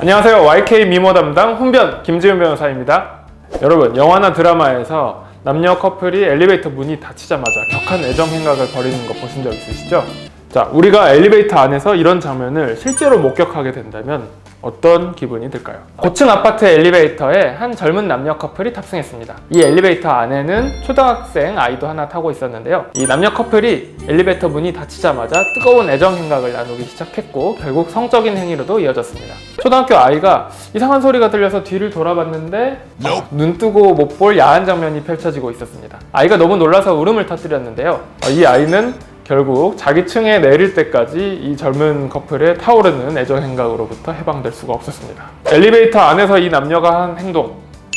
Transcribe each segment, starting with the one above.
안녕하세요. YK 미모 담당 훈변 김지훈 변호사입니다. 여러분, 영화나 드라마에서 남녀 커플이 엘리베이터 문이 닫히자마자 격한 애정 행각을 벌이는 거 보신 적 있으시죠? 자, 우리가 엘리베이터 안에서 이런 장면을 실제로 목격하게 된다면 어떤 기분이 들까요? 고층 아파트 엘리베이터에 한 젊은 남녀 커플이 탑승했습니다. 이 엘리베이터 안에는 초등학생 아이도 하나 타고 있었는데요. 이 남녀 커플이 엘리베이터 문이 닫히자마자 뜨거운 애정 행각을 나누기 시작했고 결국 성적인 행위로도 이어졌습니다. 초등학교 아이가 이상한 소리가 들려서 뒤를 돌아봤는데 어, 눈 뜨고 못 볼 야한 장면이 펼쳐지고 있었습니다. 아이가 너무 놀라서 울음을 터뜨렸는데요. 어, 이 아이는 결국 자기 층에 내릴 때까지 이 젊은 커플의 타오르는 애정 행각으로부터 해방될 수가 없었습니다. 엘리베이터 안에서 이 남녀가 한 행동,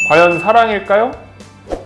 과연 사랑일까요?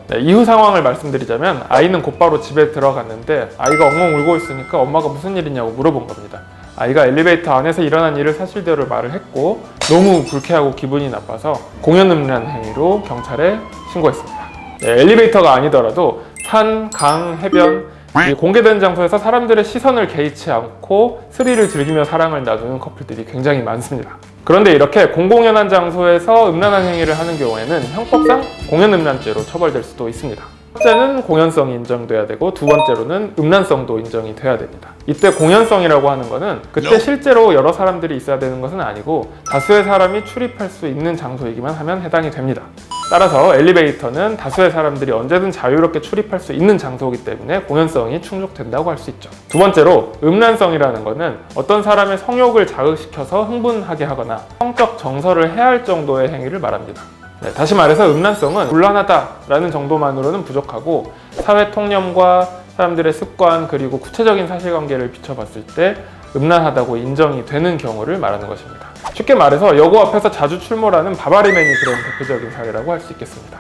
네, 이후 상황을 말씀드리자면 아이는 곧바로 집에 들어갔는데 아이가 엉엉 울고 있으니까 엄마가 무슨 일이냐고 물어본 겁니다. 아이가 엘리베이터 안에서 일어난 일을 사실대로 말을 했고 너무 불쾌하고 기분이 나빠서 공연음란 행위로 경찰에 신고했습니다. 네, 엘리베이터가 아니더라도 산, 강, 해변 이 공개된 장소에서 사람들의 시선을 개의치 않고 스릴을 즐기며 사랑을 나누는 커플들이 굉장히 많습니다. 그런데 이렇게 공공연한 장소에서 음란한 행위를 하는 경우에는 형법상 공연음란죄로 처벌될 수도 있습니다. 첫째는 공연성이 인정돼야 되고 두 번째로는 음란성도 인정이 돼야 됩니다. 이때 공연성이라고 하는 것은 그때 실제로 여러 사람들이 있어야 되는 것은 아니고 다수의 사람이 출입할 수 있는 장소이기만 하면 해당이 됩니다. 따라서 엘리베이터는 다수의 사람들이 언제든 자유롭게 출입할 수 있는 장소이기 때문에 공연성이 충족된다고 할 수 있죠. 두 번째로 음란성이라는 것은 어떤 사람의 성욕을 자극시켜서 흥분하게 하거나 성적 정서를 해할 정도의 행위를 말합니다. 네, 다시 말해서 음란성은 곤란하다라는 정도만으로는 부족하고 사회 통념과 사람들의 습관 그리고 구체적인 사실관계를 비춰봤을 때 음란하다고 인정이 되는 경우를 말하는 것입니다. 쉽게 말해서 여고 앞에서 자주 출몰하는 바바리맨이 그런 대표적인 사례라고 할 수 있겠습니다.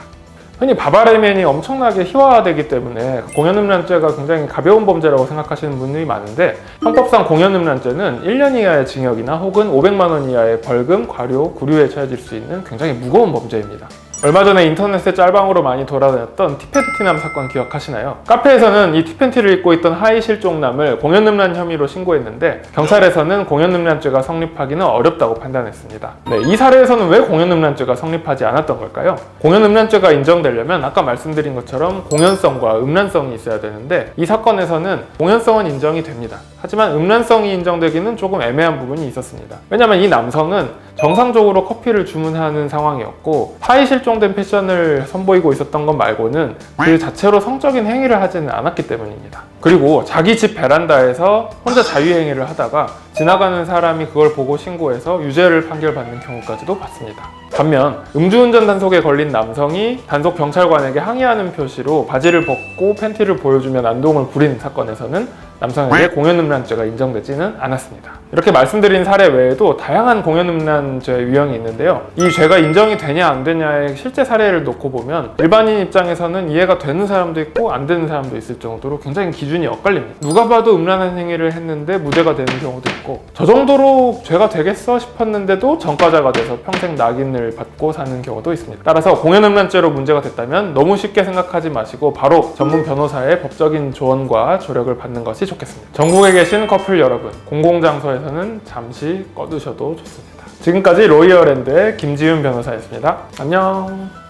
흔히 바바리맨이 엄청나게 희화화되기 때문에 공연음란죄가 굉장히 가벼운 범죄라고 생각하시는 분들이 많은데 형법상 공연음란죄는 1년 이하의 징역이나 혹은 500만 원 이하의 벌금, 과료, 구류에 처해질 수 있는 굉장히 무거운 범죄입니다. 얼마 전에 인터넷에 짤방으로 많이 돌아다녔던 티팬티남 사건 기억하시나요? 카페에서는 이 티팬티를 입고 있던 하이 실종남을 공연음란 혐의로 신고했는데 경찰에서는 공연음란죄가 성립하기는 어렵다고 판단했습니다. 네, 이 사례에서는 왜 공연음란죄가 성립하지 않았던 걸까요? 공연음란죄가 인정되려면 아까 말씀드린 것처럼 공연성과 음란성이 있어야 되는데 이 사건에서는 공연성은 인정이 됩니다. 하지만 음란성이 인정되기는 조금 애매한 부분이 있었습니다. 왜냐하면 이 남성은 정상적으로 커피를 주문하는 상황이었고 하이 실종된 패션을 선보이고 있었던 것 말고는 그 자체로 성적인 행위를 하지는 않았기 때문입니다. 그리고 자기 집 베란다에서 혼자 자유행위를 하다가 지나가는 사람이 그걸 보고 신고해서 유죄를 판결받는 경우까지도 봤습니다. 반면 음주운전 단속에 걸린 남성이 단속 경찰관에게 항의하는 표시로 바지를 벗고 팬티를 보여주면 안동을 부린 사건에서는 남성에게 공연음란죄가 인정되지는 않았습니다. 이렇게 말씀드린 사례 외에도 다양한 공연음란죄 유형이 있는데요. 이 죄가 인정이 되냐 안 되냐의 실제 사례를 놓고 보면 일반인 입장에서는 이해가 되는 사람도 있고 안 되는 사람도 있을 정도로 굉장히 기준이 엇갈립니다. 누가 봐도 음란한 행위를 했는데 무죄가 되는 경우도 있고 저 정도로 죄가 되겠어 싶었는데도 전과자가 돼서 평생 낙인을 받고 사는 경우도 있습니다. 따라서 공연음란죄로 문제가 됐다면 너무 쉽게 생각하지 마시고 바로 전문 변호사의 법적인 조언과 조력을 받는 것이 좋겠습니다. 전국에 계신 커플 여러분, 공공장소에서는 잠시 꺼두셔도 좋습니다. 지금까지 로이어랜드의 김지윤 변호사였습니다. 안녕.